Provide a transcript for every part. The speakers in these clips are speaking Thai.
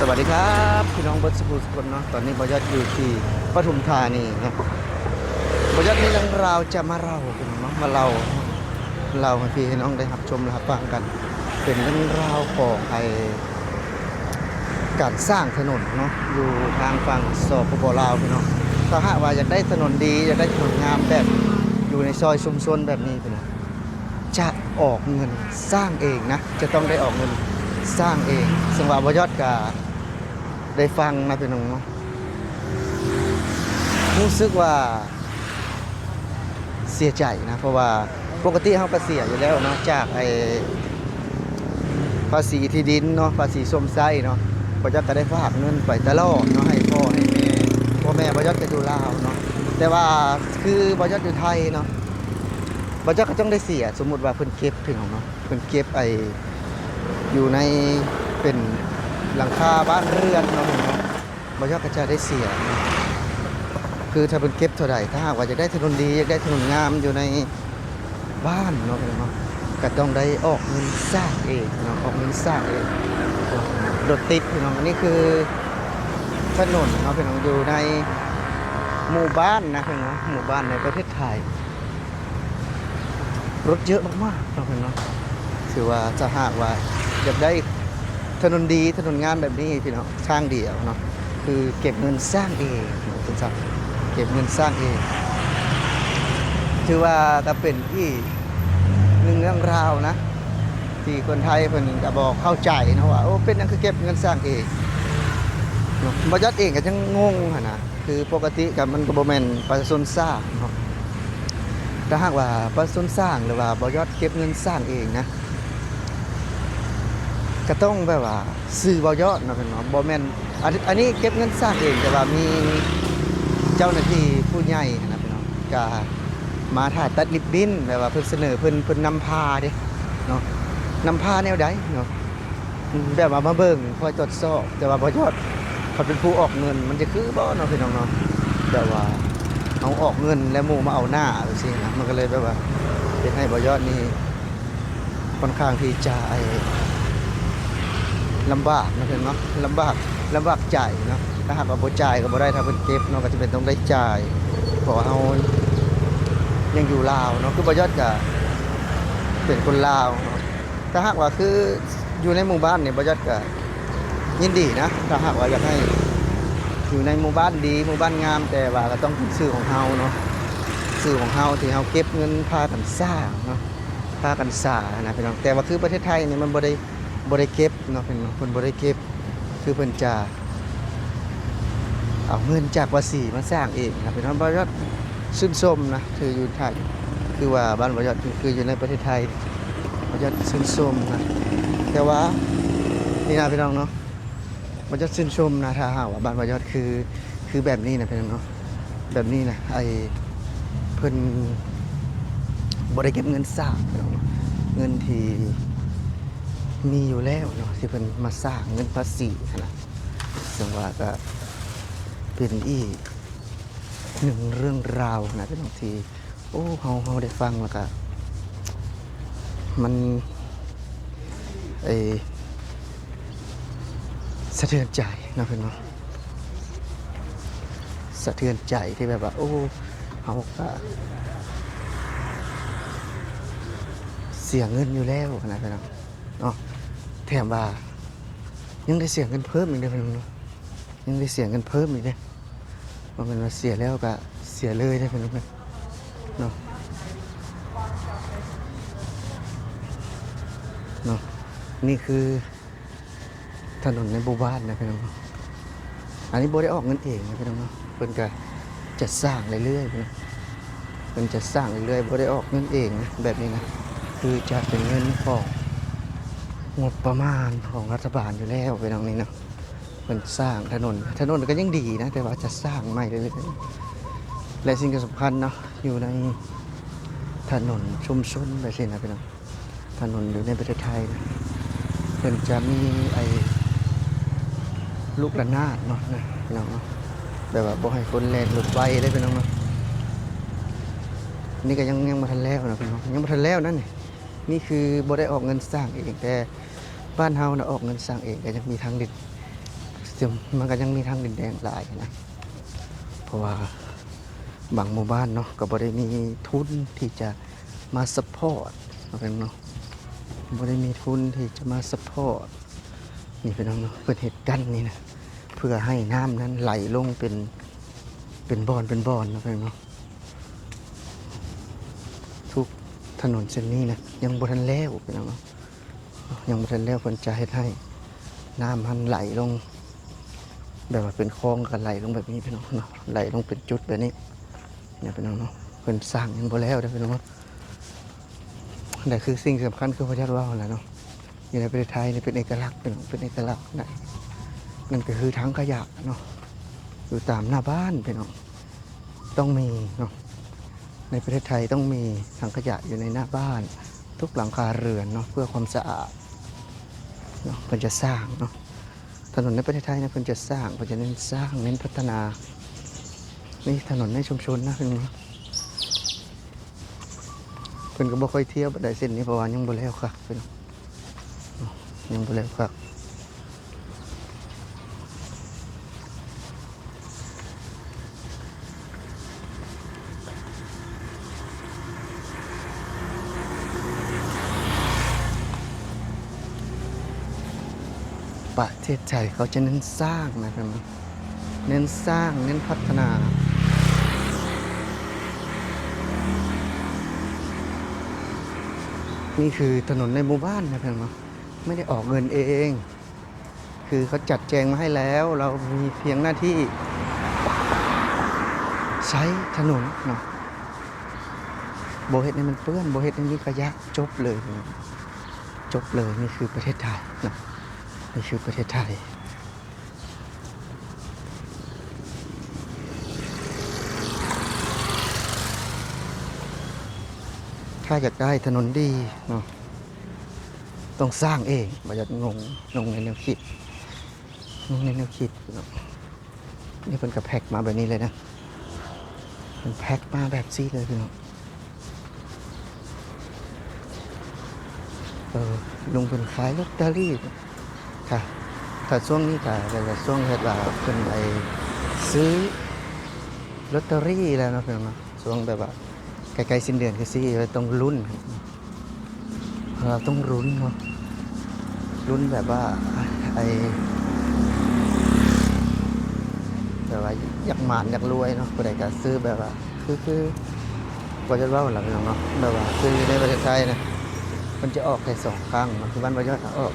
สวัสดีครับพี่น้องเบิร์ดสกูสกลเนาะตอนนี้บอยอดอยู่ที่ปทุมธานีเนาะบอยอดมีเรื่องราวจะมาเล่าพี่น้องเนาะมาเล่าเล่าให้พี่น้องได้รับชมรับฟังกัน เป็นเรื่องราวของไอการสร้างถนนเนาะอยู่ทางฝั่งสปปลาวพี่น้องถ้าหากว่าอยากได้ถนนดีอยากได้ถนนงามแบบอยู่ในซอยชุมชนแบบนี้พี่น้องจะออกเงินสร้างเองนะจะต้องได้ออกเงินสร้างเองซึ่งว่าบอยอดกา ได้ฟังนะพี่น้องเนาะรู้สึกว่าเสียใจนะ เพราะว่าปกติเขาก็เสียอยู่แล้วเนาะจากไอ้ภาษีที่ดินเนาะภาษีสมไส้เนาะบอยอดก็ได้ฝากเงินไปตลอดเนาะให้พ่อให้แม่พ่อแม่บอยอดก็อยู่ลาวเนาะแต่ว่าคือบอยอดอยู่ไทยเนาะบอยอดก็ต้องได้เสีย สมมุติว่าเพิ่นเก็บพี่น้องเนาะเพิ่นเก็บไออยู่ในเป็น หลังคาบ้านเรือนเนาะเนาะบางยอดก็จะได้เสีย คือถ้าเป็นเก็บเท่าไหร่ถ้าหากว่าจะได้ถนนดีอยากได้ถนนงามอยู่ในบ้านเนาะเนาะก็ต้องได้ออกเงินสร้างเองเนาะออกเงินสร้างเองรถติดพี่น้องอันนี้คือถนนเนาะพี่น้องอยู่ในหมู่บ้านนะพี่น้องหมู่บ้านในประเทศไทย รถเยอะมากๆเนาะพี่น้องถือว่าจะหากว่าอยากได้ ถนนดีถนนงามแบบนี้พี่เน้องสร้างเดียวเนาะคือเก็บเงินสร้างเองคุณจับเก็บเงินสร้างเองถือว่าก็เป็นที่หนึ่งเรื่องราวนะที่คนไทยเพิ่นก็บอกเข้าใจนะว่าโอ้เป็นนั่นคือเก็บเงินสร้างเองเนาะบยัดเองก็ยังงงหั่นะคือปกติกับมันก็บ่แม่นประชาชนสร้างเนาะถ้าหากว่าประชาชนสร้างหรือว่าบยอดเก็บเงินสร้างเองนะ ก็ต้องแบบว่าซื้อบอยอดเนาะเป็นเนาะบ่แม่นอันอันนี้เก็บเงินสร้างเองแต่ว่ามีเจ้าหน้าที่ผู้ใหญ่นะพี่น้องก็มาถ่ายตัดริบบิ้นแบบว่าเพิ่นเสนอเพิ่นเพิ่นนำพาเด้เนาะนำพาแนวใดเนาะแบบว่ามาเบิ่งคอยตรวจสอบแต่ว่าบอยอดเขาเป็นผู้ออกเงินมันจะคือบ่เนาะพี่น้องเนาะแบบว่าเอาออกเงินแล้วหมู่มาเอาหน้าจังซี่นะมันก็เลยแบบว่าเป็นให้บอยอดนี่ค่อนข้างที่จะไอ ลำบากนะเพื่อนเนาะลำบากลำบากจ่ายเนาะถ้าหากว่าบ่จ่ายก็บ่ได้ถ้าเพิ่นเก็บเนาะก็จะเป็นต้องได้จ่ายเพราะว่าเฮายังอยู่ลาวเนาะคือบ่ยอดก็เป็นคนลาวเนาะถ้าหากว่าคืออยู่ในหมู่บ้านเนี่ยบ่ยอดก็ยินดีนะถ้าหากว่าอยากให้อยู่ในหมู่บ้านดีหมู่บ้านงามแต่ว่าก็ต้องเป็นชื่อของเฮาเนาะชื่อของเฮาที่เฮาเก็บเงินพากันสร้างเนาะพากันสร้างนะพี่น้องแต่ว่าคือประเทศไทยเนี่ยมันบ่ได้ บริเก็บเนาะเป็นคนบริเก็บคือเพิ่นจะเอาเงินจากภาษีมาสร้างเองนะเป็นบริษัทชื่นชมนะคืออยู่ไทยคือว่าบ้านบริษัทคืออยู่ในประเทศไทยบริษัทชื่นชมนะแต่ว่านี่นะพี่น้องเนาะบริษัทชื่นชมนะถ้าหากว่าบ้านบริษัทคือคือแบบนี้นะพี่น้องเนาะแบบนี้นะไอเพิ่นบริเก็บเงินสร้างเงินที่ มีอยู่แล้วเนาะที่เพิ่นมาสร้างเงินภาษีนะซึ่งว่าก็เป็นอีกหนึ่งเรื่องราวนะเป็นบางที โอ้เฮาเฮาได้ฟังแล้วก็มันไอสะเทือนใจนะเพื่อนเนาะสะเทือนใจที่แบบว่า โอ้เฮาก็เสียเงินอยู่แล้วนะเพื่อนเนาะ เนาะแถมว่ายังได้เสียเงินเพิ่มอีกเด้อพี่น้องเนาะยังได้เสียเงินเพิ่มอีกเด้อว่ามันมาเสียแล้วก็เสียเลยได้พี่น้องเนาะเนาะนี่คือถนนในหมู่บ้านนะพี่น้องเนาะอันนี้โบได้ออกเงินเองนะพี่น้องเนเพิ่นก็จะสร้างเรื่อยๆน้องเพิ่นจะสร้างเรื่อยๆโบได้ออกเงินเองนะแบบนี้นะ คือจะเป็นเงินของ งบประมาณของรัฐบาลอยู่แล้วไปตรงนี้เนาะมันสร้างถนน ถนนก็ยังดีนะ แต่ว่าจะสร้างใหม่เรื่อยๆและสิ่งที่สำคัญเนาะอยู่ในถนนชุมชนไปสินะพี่น้องถนนอยู่ในประเทศไทยนะเพิ่นจะมีไอ้ลูกระนาดเนาะนะพี่น้องเนาะแบบว่าบ่ให้คนแล่นรถไฟได้พี่น้องเนาะนี่ก็ยังยังมาทันแล้วนะพี่น้องยังมาทันแล้วนั่นนี่ นี่คือบ่ได้ออกเงินสร้างเองแต่บ้านเฮานะออกเงินสร้างเองก็ยังมีทางดินมันก็ยังมีทางดินแดงหลายนะเพราะว่าบางหมู่บ้านเนาะก็บ่ได้มีทุนที่จะมาสปอร์ตเอาเป็นเนาะบ่ได้มีทุนที่จะมาสปอร์ตนี่เป็นเนาะเพิ่นเฮ็ดกันนี่นะเพื่อให้น้ำนั้นไหลลงเป็นเป็นบอนเป็นบอนนะเป็นเนาะทุกถ นนเส้นนี้นะยังบทันแล้วเป็นเนาะยังบทันแล้วเพิ่นจะเฮ็ดให้น้ำมันไหลลง แบบว่าเป็นคลองกันไหลลงแบบนี้พี่น้องเนาะไหลลงเป็นจุดแบบนี้เนี่ยพี่น้องเนาะเพิ่นสร้างยังบ่แล้วเด้อพี่น้องเนาะแต่คือสิ่งสำคัญคือพระเจ้าว่าแหละเนาะอยู่ในประเทศไทยนี่เป็นเอกลักษณ์เป็นเป็นเอกลักษณ์นะนั่นก็คือทั้งขยะเนาะอยู่ตามหน้าบ้านพี่น้องต้องมีเนาะ ในประเทศไทยต้องมีถังขยะอยู่ในหน้าบ้าน ทุกหลังคาเรือนเนาะเพื่อความสะอาดเนาะเพิ่นจะสร้างเนาะถนนในประเทศไทยนะเพิ่นจะสร้างเพิ่นจะเน้นสร้างเน้นพัฒนานี่ถนนในชุมชนนะเพิ่อนเพิ่อนก็บ่ค่อยเที่ยวบันไดเส้นนี้เพราะว่ายังบ่แล้วค่ะเพิ่นยังบ่แล้วค่ะ ประเทศไทยเขาจะเน้นสร้างนะเพิ่นเน้นสร้างเน้นพัฒนานี่คือถนนในหมู่บ้านนะเพื่อนเนาะไม่ได้ออกเงินเอง คือเขาจัดแจงมาให้แล้ว เรามีเพียงหน้าที่ ใช้ถนนเนาะโบเฮ็ดนี่มันเปื้อนโบเฮ็ดนี่มีขยะจบเลย จบเลยนี่คือประเทศไทยเนาะ นี่คือประเทศไทย ถ้าอยากได้ถนนดีเนาะต้องสร้างเองบ่อยากงงลงในแนวคิดลงในแนวคิดเนาะนี่เป็นกระแพกมาแบบนี้เลยนะมันแพ็กมาแบบซี่เลยพี่น้องเออลุงเป็นขายลอตเตอรี่ ค่ะถ้าช่วงนี้ก็จะช่วงเฮ็ดว่าเป็นไปซื้อลอตเตอรี่แล้วนาะพี่องเนาะช่วงแบบว่าใกล้ๆสิ้นเดือนคือสิเราต้องลุ้นเราต้องลุ้นเนาะลุ้นแบบว่าไอแบบว่าอยากหมานอยากรวยเนาะผู้ใดก็ซื้อแบบว่า คือคือกว่าจะว่าหลังเนาะแบบว่าคือในประเทศไทยนะมันจะออกแค่สองครั้งเนาะคือบ้านประยอดออก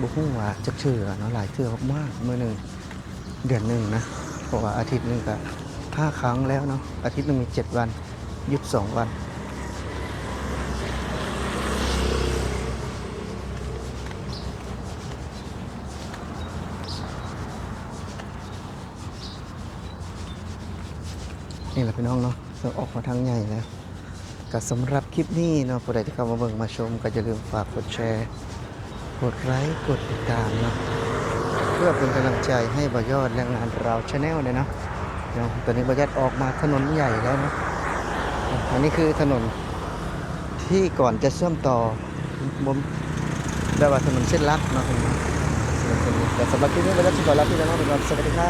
บุ้งว่าจักเชื่อเนาะหลายเชื่อมากๆมื่อหนึ่งเดือนหนึ่งนะเพราะว่าอาทิตย์หนึ่งก็ห้าครั้งแล้วเนาะอาทิตย์หนึ่งมีเจ็ดวันหยุดสองวันนี่แหละพี่น้องเนาะเราออกมาทางใหญ่แล้วก็สำหรับคลิปนี้เนาะผู้ใดที่เข้ามาเบิ่งมาชม ก็อย่าลืมฝากกดแชร์ กดไลค์กดติดตามเนาะเพื่อเป็นกำลังใจให้บอยอดแรงงานเราชาแนลเลยเนาะเนาะตอนนี้บอยอดออกมาถนนใหญ่แล้วนะอันนี้คือถนนที่ก่อนจะเชื่อมต่อบมแบบว่าถนนเส้นลักเนาะคุณแต่สำหรับที่นี้บยอดจะขอลาพี่น้องไปก่อนสวัสดีครับ